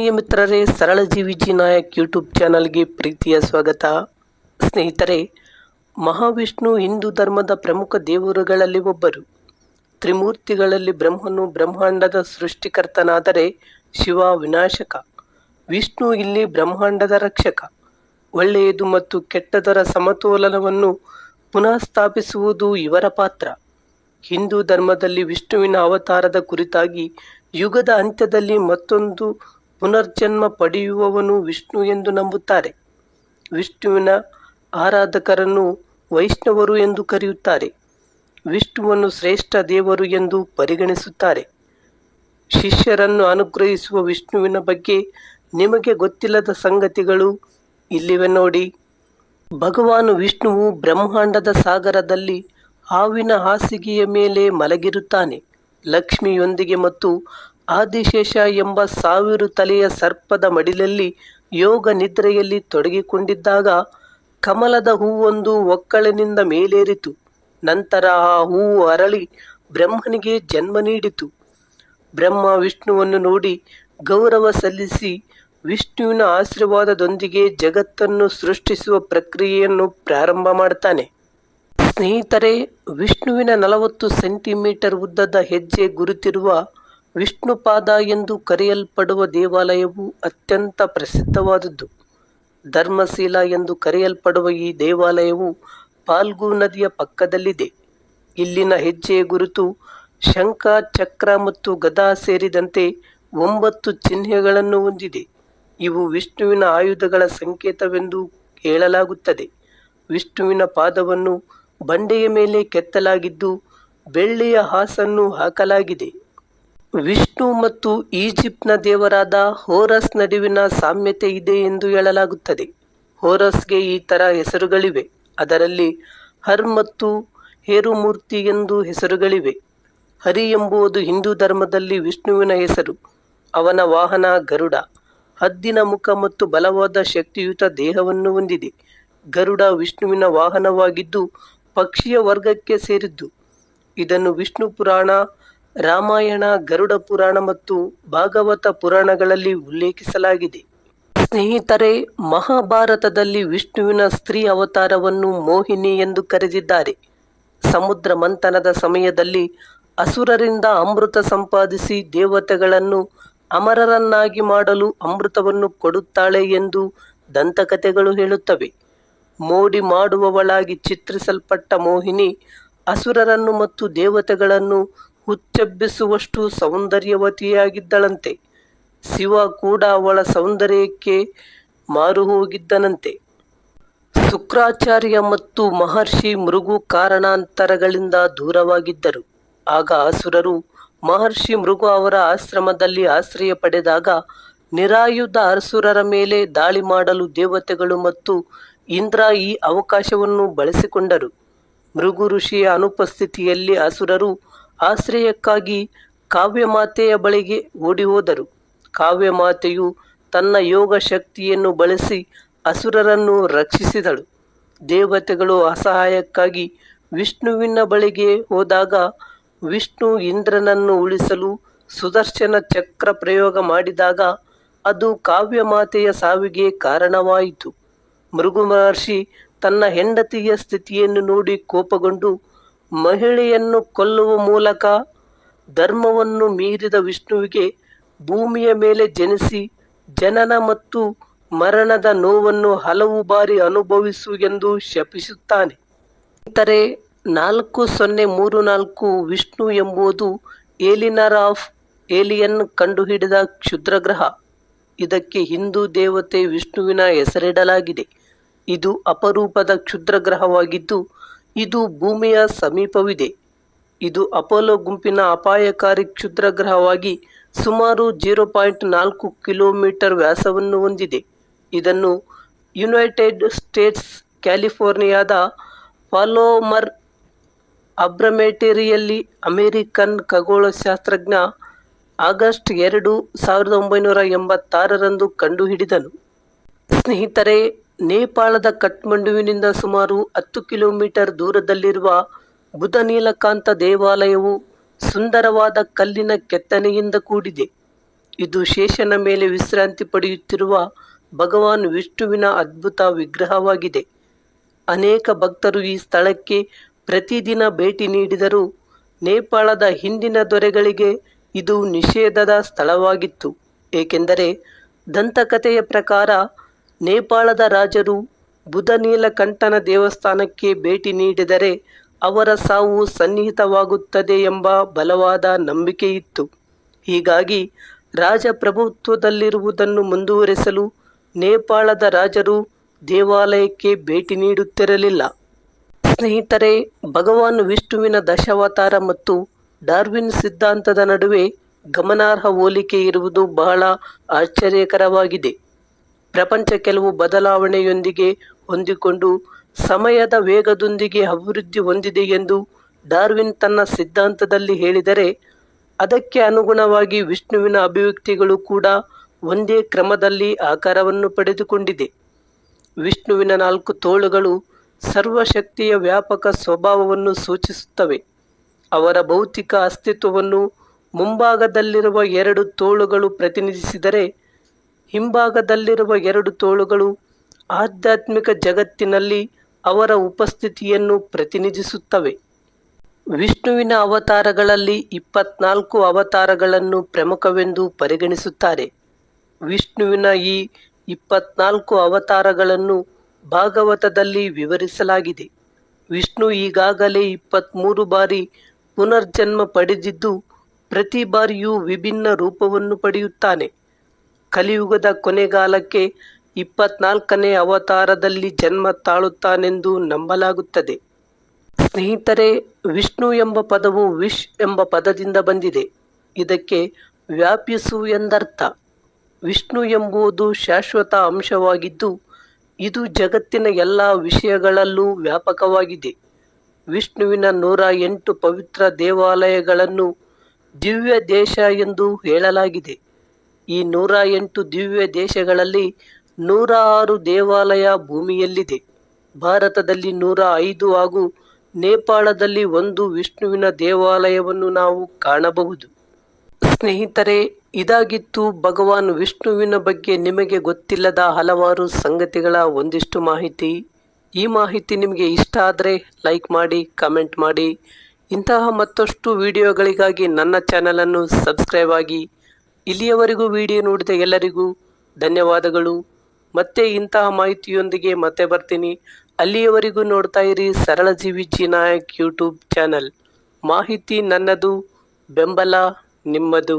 ಆತ್ಮೀಯ ಮಿತ್ರರೇ, ಸರಳ ಜೀವಿಜಿ ನಾಯಕ್ ಯೂಟ್ಯೂಬ್ ಚಾನಲ್ಗೆ ಪ್ರೀತಿಯ ಸ್ವಾಗತ. ಸ್ನೇಹಿತರೆ, ಮಹಾವಿಷ್ಣು ಹಿಂದೂ ಧರ್ಮದ ಪ್ರಮುಖ ದೇವರುಗಳಲ್ಲಿ ಒಬ್ಬರು. ತ್ರಿಮೂರ್ತಿಗಳಲ್ಲಿ ಬ್ರಹ್ಮನು ಬ್ರಹ್ಮಾಂಡದ ಸೃಷ್ಟಿಕರ್ತನಾದರೆ ಶಿವ ವಿನಾಶಕ. ವಿಷ್ಣು ಇಲ್ಲಿ ಬ್ರಹ್ಮಾಂಡದ ರಕ್ಷಕ. ಒಳ್ಳೆಯದು ಮತ್ತು ಕೆಟ್ಟದರ ಸಮತೋಲನವನ್ನು ಪುನಃ ಸ್ಥಾಪಿಸುವುದು ಇವರ ಪಾತ್ರ. ಹಿಂದೂ ಧರ್ಮದಲ್ಲಿ ವಿಷ್ಣುವಿನ ಅವತಾರದ ಕುರಿತಾಗಿ ಯುಗದ ಅಂತ್ಯದಲ್ಲಿ ಮತ್ತೊಂದು ಪುನರ್ಜನ್ಮ ಪಡೆಯುವವನು ವಿಷ್ಣು ಎಂದು ನಂಬುತ್ತಾರೆ. ವಿಷ್ಣುವಿನ ಆರಾಧಕರನ್ನು ವೈಷ್ಣವರು ಎಂದು ಕರೆಯುತ್ತಾರೆ. ವಿಷ್ಣುವನ್ನು ಶ್ರೇಷ್ಠ ದೇವರು ಎಂದು ಪರಿಗಣಿಸುತ್ತಾರೆ. ಶಿಷ್ಯರನ್ನು ಅನುಗ್ರಹಿಸುವ ವಿಷ್ಣುವಿನ ಬಗ್ಗೆ ನಿಮಗೆ ಗೊತ್ತಿಲ್ಲದ ಸಂಗತಿಗಳು ಇಲ್ಲಿವೆ ನೋಡಿ. ಭಗವಾನ್ ವಿಷ್ಣುವು ಬ್ರಹ್ಮಾಂಡದ ಸಾಗರದಲ್ಲಿ ಹಾವಿನ ಹಾಸಿಗೆಯ ಮೇಲೆ ಮಲಗಿರುತ್ತಾನೆ. ಲಕ್ಷ್ಮಿಯೊಂದಿಗೆ ಮತ್ತು ಆದಿಶೇಷ ಎಂಬ ಸಾವಿರ ತಲೆಯ ಸರ್ಪದ ಮಡಿಲಲ್ಲಿ ಯೋಗ ನಿದ್ರೆಯಲ್ಲಿ ತೊಡಗಿಕೊಂಡಿದ್ದಾಗ ಕಮಲದ ಹೂವೊಂದು ಒಕ್ಕಳಿನಿಂದ ಮೇಲೇರಿತು. ನಂತರ ಆ ಹೂವು ಅರಳಿ ಬ್ರಹ್ಮನಿಗೆ ಜನ್ಮ ನೀಡಿತು. ಬ್ರಹ್ಮ ವಿಷ್ಣುವನ್ನು ನೋಡಿ ಗೌರವ ಸಲ್ಲಿಸಿ ವಿಷ್ಣುವಿನ ಆಶೀರ್ವಾದದೊಂದಿಗೆ ಜಗತ್ತನ್ನು ಸೃಷ್ಟಿಸುವ ಪ್ರಕ್ರಿಯೆಯನ್ನು ಪ್ರಾರಂಭ ಮಾಡ್ತಾನೆ. ಸ್ನೇಹಿತರೆ, ವಿಷ್ಣುವಿನ ನಲವತ್ತು ಸೆಂಟಿಮೀಟರ್ ಉದ್ದದ ಹೆಜ್ಜೆ ಗುರುತಿರುವ ವಿಷ್ಣುಪಾದ ಎಂದು ಕರೆಯಲ್ಪಡುವ ದೇವಾಲಯವು ಅತ್ಯಂತ ಪ್ರಸಿದ್ಧವಾದದ್ದು. ಧರ್ಮಶೀಲ ಎಂದು ಕರೆಯಲ್ಪಡುವ ಈ ದೇವಾಲಯವು ಪಾಲ್ಗು ನದಿಯ ಪಕ್ಕದಲ್ಲಿದೆ. ಇಲ್ಲಿನ ಹೆಜ್ಜೆಯ ಗುರುತು ಶಂಖ, ಚಕ್ರ ಮತ್ತು ಗದಾ ಸೇರಿದಂತೆ ಒಂಬತ್ತು ಚಿಹ್ನೆಗಳನ್ನು ಹೊಂದಿದೆ. ಇವು ವಿಷ್ಣುವಿನ ಆಯುಧಗಳ ಸಂಕೇತವೆಂದು ಹೇಳಲಾಗುತ್ತದೆ. ವಿಷ್ಣುವಿನ ಪಾದವನ್ನು ಬಂಡೆಯ ಮೇಲೆ ಕೆತ್ತಲಾಗಿದ್ದು ಬೆಳ್ಳಿಯ ಹಾಸನ್ನು ಹಾಕಲಾಗಿದೆ. ವಿಷ್ಣು ಮತ್ತು ಈಜಿಪ್ಟ್ನ ದೇವರಾದ ಹೋರಸ್ ನಡುವಿನ ಸಾಮ್ಯತೆ ಇದೆ ಎಂದು ಹೇಳಲಾಗುತ್ತದೆ. ಹೋರಸ್ಗೆ ಈ ತರ ಹೆಸರುಗಳಿವೆ. ಅದರಲ್ಲಿ ಹರ್ ಮತ್ತು ಹೇರುಮೂರ್ತಿ ಎಂದು ಹೆಸರುಗಳಿವೆ. ಹರಿ ಎಂಬುದು ಹಿಂದೂ ಧರ್ಮದಲ್ಲಿ ವಿಷ್ಣುವಿನ ಹೆಸರು. ಅವನ ವಾಹನ ಗರುಡ. ಹದ್ದಿನ ಮುಖ ಮತ್ತು ಬಲವಾದ ಶಕ್ತಿಯುತ ದೇಹವನ್ನು ಹೊಂದಿದೆ. ಗರುಡ ವಿಷ್ಣುವಿನ ವಾಹನವಾಗಿದ್ದು ಪಕ್ಷಿಯ ವರ್ಗಕ್ಕೆ ಸೇರಿದ್ದು. ಇದನ್ನು ವಿಷ್ಣು ಪುರಾಣ ರಾಮಾಯಣ, ಗರುಡ ಪುರಾಣ ಮತ್ತು ಭಾಗವತ ಪುರಾಣಗಳಲ್ಲಿ ಉಲ್ಲೇಖಿಸಲಾಗಿದೆ. ಸ್ನೇಹಿತರೆ, ಮಹಾಭಾರತದಲ್ಲಿ ವಿಷ್ಣುವಿನ ಸ್ತ್ರೀ ಅವತಾರವನ್ನು ಮೋಹಿನಿ ಎಂದು ಕರೆದಿದ್ದಾರೆ. ಸಮುದ್ರ ಮಂಥನದ ಸಮಯದಲ್ಲಿ ಅಸುರರಿಂದ ಅಮೃತ ಸಂಪಾದಿಸಿ ದೇವತೆಗಳನ್ನು ಅಮರರನ್ನಾಗಿ ಮಾಡಲು ಅಮೃತವನ್ನು ಕೊಡುತ್ತಾಳೆ ಎಂದು ದಂತಕಥೆಗಳು ಹೇಳುತ್ತವೆ. ಮೋಡಿ ಮಾಡುವವಳಾಗಿ ಚಿತ್ರಿಸಲ್ಪಟ್ಟ ಮೋಹಿನಿ ಅಸುರರನ್ನು ಮತ್ತು ದೇವತೆಗಳನ್ನು ಹುಚ್ಚೆಬ್ಬಿಸುವಷ್ಟು ಸೌಂದರ್ಯವತಿಯಾಗಿದ್ದಳಂತೆ. ಶಿವ ಕೂಡ ಅವಳ ಸೌಂದರ್ಯಕ್ಕೆ ಮಾರು ಹೋಗಿದ್ದನಂತೆ ಶುಕ್ರಾಚಾರ್ಯ ಮತ್ತು ಮಹರ್ಷಿ ಮೃಗು ಕಾರಣಾಂತರಗಳಿಂದ ದೂರವಾಗಿದ್ದರು. ಆಗ ಅಸುರರು ಮಹರ್ಷಿ ಮೃಗು ಅವರ ಆಶ್ರಮದಲ್ಲಿ ಆಶ್ರಯ ಪಡೆದಾಗ ನಿರಾಯುಧ ಅಸುರರ ಮೇಲೆ ದಾಳಿ ಮಾಡಲು ದೇವತೆಗಳು ಮತ್ತು ಇಂದ್ರ ಈ ಅವಕಾಶವನ್ನು ಬಳಸಿಕೊಂಡರು. ಮೃಗು ಋಷಿಯ ಅನುಪಸ್ಥಿತಿಯಲ್ಲಿ ಅಸುರರು ಆಶ್ರಯಕ್ಕಾಗಿ ಕಾವ್ಯಮಾತೆಯ ಬಳಿಗೆ ಓಡಿಹೋದರು. ಕಾವ್ಯಮಾತೆಯು ತನ್ನ ಯೋಗ ಶಕ್ತಿಯನ್ನು ಬಳಸಿ ಅಸುರರನ್ನು ರಕ್ಷಿಸಿದಳು. ದೇವತೆಗಳು ಅಸಹಾಯಕ್ಕಾಗಿ ವಿಷ್ಣುವಿನ ಬಳಿಗೆ ಹೋದಾಗ ವಿಷ್ಣು ಇಂದ್ರನನ್ನು ಉಳಿಸಲು ಸುದರ್ಶನ ಚಕ್ರ ಪ್ರಯೋಗ ಮಾಡಿದಾಗ ಅದು ಕಾವ್ಯಮಾತೆಯ ಸಾವಿಗೆ ಕಾರಣವಾಯಿತು. ಮೃಗು ಮಹರ್ಷಿ ತನ್ನ ಹೆಂಡತಿಯ ಸ್ಥಿತಿಯನ್ನು ನೋಡಿ ಕೋಪಗೊಂಡು ಮಹಿಳೆಯನ್ನು ಕೊಲ್ಲುವ ಮೂಲಕ ಧರ್ಮವನ್ನು ಮೀರಿದ ವಿಷ್ಣುವಿಗೆ ಭೂಮಿಯ ಮೇಲೆ ಜನಿಸಿ ಜನನ ಮತ್ತು ಮರಣದ ನೋವನ್ನು ಹಲವು ಬಾರಿ ಅನುಭವಿಸು ಎಂದು ಶಪಿಸುತ್ತಾನೆ. ಇತರೆ ನಾಲ್ಕು ಸೊನ್ನೆ ಮೂರು ನಾಲ್ಕು ವಿಷ್ಣು ಎಂಬುದು ಏಲಿನರ್ ಆಫ್ ಏಲಿಯನ್ ಕಂಡುಹಿಡಿದ ಕ್ಷುದ್ರಗ್ರಹ. ಇದಕ್ಕೆ ಹಿಂದೂ ದೇವತೆ ವಿಷ್ಣುವಿನ ಹೆಸರಿಡಲಾಗಿದೆ. ಇದು ಅಪರೂಪದ ಕ್ಷುದ್ರ ಗ್ರಹವಾಗಿದ್ದು ಇದು ಭೂಮಿಯ ಸಮೀಪವಿದೆ. ಇದು ಅಪೋಲೋ ಗುಂಪಿನ ಅಪಾಯಕಾರಿ ಕ್ಷುದ್ರಗ್ರಹವಾಗಿ ಸುಮಾರು ಜೀರೋ ಪಾಯಿಂಟ್ ನಾಲ್ಕು ಕಿಲೋಮೀಟರ್ ವ್ಯಾಸವನ್ನು ಹೊಂದಿದೆ. ಇದನ್ನು ಯುನೈಟೆಡ್ ಸ್ಟೇಟ್ಸ್, ಕ್ಯಾಲಿಫೋರ್ನಿಯಾದ ಪಾಲೋಮರ್ ಅಬ್ರಮೇಟರಿಯಲ್ಲಿ ಅಮೆರಿಕನ್ ಖಗೋಳಶಾಸ್ತ್ರಜ್ಞ ಆಗಸ್ಟ್ ಎರಡು ಸಾವಿರದ ಒಂಬೈನೂರ ಎಂಬತ್ತಾರರಂದು ಕಂಡುಹಿಡಿದನು. ಸ್ನೇಹಿತರೆ ನೇಪಾಳದ ಕಠ್ಮಂಡುವಿನಿಂದ ಸುಮಾರು ಹತ್ತು ಕಿಲೋಮೀಟರ್ ದೂರದಲ್ಲಿರುವ ಬುಧ ನೀಲಕಾಂತ ದೇವಾಲಯವು ಸುಂದರವಾದ ಕಲ್ಲಿನ ಕೆತ್ತನೆಯಿಂದ ಕೂಡಿದೆ. ಇದು ಶೇಷನ ಮೇಲೆ ವಿಶ್ರಾಂತಿ ಪಡೆಯುತ್ತಿರುವ ಭಗವಾನ್ ವಿಷ್ಣುವಿನ ಅದ್ಭುತ ವಿಗ್ರಹವಾಗಿದೆ. ಅನೇಕ ಭಕ್ತರು ಈ ಸ್ಥಳಕ್ಕೆ ಪ್ರತಿದಿನ ಭೇಟಿ ನೀಡಿದರು ನೇಪಾಳದ ಹಿಂದಿನ ದೊರೆಗಳಿಗೆ ಇದು ನಿಷೇಧದ ಸ್ಥಳವಾಗಿತ್ತು. ಏಕೆಂದರೆ ದಂತಕಥೆಯ ಪ್ರಕಾರ ನೇಪಾಳದ ರಾಜರು ಬುಧ ನೀಲಕಂಠನ ದೇವಸ್ಥಾನಕ್ಕೆ ಭೇಟಿ ನೀಡಿದರೆ ಅವರ ಸಾವು ಸನ್ನಿಹಿತವಾಗುತ್ತದೆ ಎಂಬ ಬಲವಾದ ನಂಬಿಕೆಯಿತ್ತು. ಹೀಗಾಗಿ ರಾಜಪ್ರಭುತ್ವದಲ್ಲಿರುವುದನ್ನು ಮುಂದುವರೆಸಲು ನೇಪಾಳದ ರಾಜರು ದೇವಾಲಯಕ್ಕೆ ಭೇಟಿ ನೀಡುತ್ತಿರಲಿಲ್ಲ. ಸ್ನೇಹಿತರೆ, ಭಗವಾನ್ ವಿಷ್ಣುವಿನ ದಶಾವತಾರ ಮತ್ತು ಡಾರ್ವಿನ್ ಸಿದ್ಧಾಂತದ ನಡುವೆ ಗಮನಾರ್ಹ ಹೋಲಿಕೆ ಇರುವುದು ಬಹಳ ಆಶ್ಚರ್ಯಕರವಾಗಿದೆ. ಪ್ರಪಂಚ ಕೆಲವು ಬದಲಾವಣೆಯೊಂದಿಗೆ ಹೊಂದಿಕೊಂಡು ಸಮಯದ ವೇಗದೊಂದಿಗೆ ಅಭಿವೃದ್ಧಿ ಹೊಂದಿದೆ ಎಂದು ಡಾರ್ವಿನ್ ತನ್ನ ಸಿದ್ಧಾಂತದಲ್ಲಿ ಹೇಳಿದರೆ, ಅದಕ್ಕೆ ಅನುಗುಣವಾಗಿ ವಿಷ್ಣುವಿನ ಅಭಿವ್ಯಕ್ತಿಗಳು ಕೂಡ ಒಂದೇ ಕ್ರಮದಲ್ಲಿ ಆಕಾರವನ್ನು ಪಡೆದುಕೊಂಡಿದೆ. ವಿಷ್ಣುವಿನ ನಾಲ್ಕು ತೋಳುಗಳು ಸರ್ವಶಕ್ತಿಯ ವ್ಯಾಪಕ ಸ್ವಭಾವವನ್ನು ಸೂಚಿಸುತ್ತವೆ. ಅವರ ಭೌತಿಕ ಅಸ್ತಿತ್ವವನ್ನು ಮುಂಭಾಗದಲ್ಲಿರುವ ಎರಡು ತೋಳುಗಳು ಪ್ರತಿನಿಧಿಸಿದರೆ ಹಿಂಭಾಗದಲ್ಲಿರುವ ಎರಡು ತೋಳುಗಳು ಆಧ್ಯಾತ್ಮಿಕ ಜಗತ್ತಿನಲ್ಲಿ ಅವರ ಉಪಸ್ಥಿತಿಯನ್ನು ಪ್ರತಿನಿಧಿಸುತ್ತವೆ. ವಿಷ್ಣುವಿನ ಅವತಾರಗಳಲ್ಲಿ ಇಪ್ಪತ್ನಾಲ್ಕು ಅವತಾರಗಳನ್ನು ಪ್ರಮುಖವೆಂದು ಪರಿಗಣಿಸುತ್ತಾರೆ. ವಿಷ್ಣುವಿನ ಈ ಇಪ್ಪತ್ನಾಲ್ಕು ಅವತಾರಗಳನ್ನು ಭಾಗವತದಲ್ಲಿ ವಿವರಿಸಲಾಗಿದೆ. ವಿಷ್ಣು ಈಗಾಗಲೇ ಇಪ್ಪತ್ತ್ಮೂರು ಬಾರಿ ಪುನರ್ಜನ್ಮ ಪಡೆದಿದ್ದು, ಪ್ರತಿ ಬಾರಿಯೂ ವಿಭಿನ್ನ ರೂಪವನ್ನು ಪಡೆಯುತ್ತಾನೆ. ಕಲಿಯುಗದ ಕೊನೆಗಾಲಕ್ಕೆ ಇಪ್ಪತ್ನಾಲ್ಕನೇ ಅವತಾರದಲ್ಲಿ ಜನ್ಮ ತಾಳುತ್ತಾನೆಂದು ನಂಬಲಾಗುತ್ತದೆ. ಸ್ನೇಹಿತರೆ, ವಿಷ್ಣು ಎಂಬ ಪದವು ವಿಶ್ ಎಂಬ ಪದದಿಂದ ಬಂದಿದೆ. ಇದಕ್ಕೆ ವ್ಯಾಪಿಸು ಎಂದರ್ಥ. ವಿಷ್ಣು ಎಂಬುದು ಶಾಶ್ವತ ಅಂಶವಾಗಿದ್ದು, ಇದು ಜಗತ್ತಿನ ಎಲ್ಲ ವಿಷಯಗಳಲ್ಲೂ ವ್ಯಾಪಕವಾಗಿದೆ. ವಿಷ್ಣುವಿನ ನೂರ ಎಂಟು ಪವಿತ್ರ ದೇವಾಲಯಗಳನ್ನು ದಿವ್ಯ ದೇಶ ಎಂದು ಹೇಳಲಾಗಿದೆ. ಈ ನೂರ ಎಂಟು ದಿವ್ಯ ದೇಶಗಳಲ್ಲಿ ನೂರ ಆರು ದೇವಾಲಯ ಭೂಮಿಯಲ್ಲಿದೆ. ಭಾರತದಲ್ಲಿ ನೂರ ಐದು ಹಾಗೂ ನೇಪಾಳದಲ್ಲಿ ಒಂದು ವಿಷ್ಣುವಿನ ದೇವಾಲಯವನ್ನು ನಾವು ಕಾಣಬಹುದು. ಸ್ನೇಹಿತರೆ, ಇದಾಗಿತ್ತು ಭಗವಾನ್ ವಿಷ್ಣುವಿನ ಬಗ್ಗೆ ನಿಮಗೆ ಗೊತ್ತಿಲ್ಲದ ಹಲವಾರು ಸಂಗತಿಗಳ ಒಂದಿಷ್ಟು ಮಾಹಿತಿ. ಈ ಮಾಹಿತಿ ನಿಮಗೆ ಇಷ್ಟ ಆದರೆ ಲೈಕ್ ಮಾಡಿ, ಕಮೆಂಟ್ ಮಾಡಿ. ಇಂತಹ ಮತ್ತಷ್ಟು ವಿಡಿಯೋಗಳಿಗಾಗಿ ನನ್ನ ಚಾನಲನ್ನು ಸಬ್ಸ್ಕ್ರೈಬ್ ಆಗಿ ಇಲ್ಲಿಯವರೆಗೂ ವಿಡಿಯೋ ನೋಡಿದ ಎಲ್ಲರಿಗೂ ಧನ್ಯವಾದಗಳು. ಮತ್ತೆ ಇಂತಹ ಮಾಹಿತಿಯೊಂದಿಗೆ ಮತ್ತೆ ಬರ್ತೀನಿ. ಅಲ್ಲಿಯವರೆಗೂ ನೋಡ್ತಾ ಇರಿ ಸರಳ ಜೀವಿ ಜಿನಾಯಕ್ ಯೂಟ್ಯೂಬ್ ಚಾನಲ್. ಮಾಹಿತಿ ನನ್ನದು, ಬೆಂಬಲ ನಿಮ್ಮದು.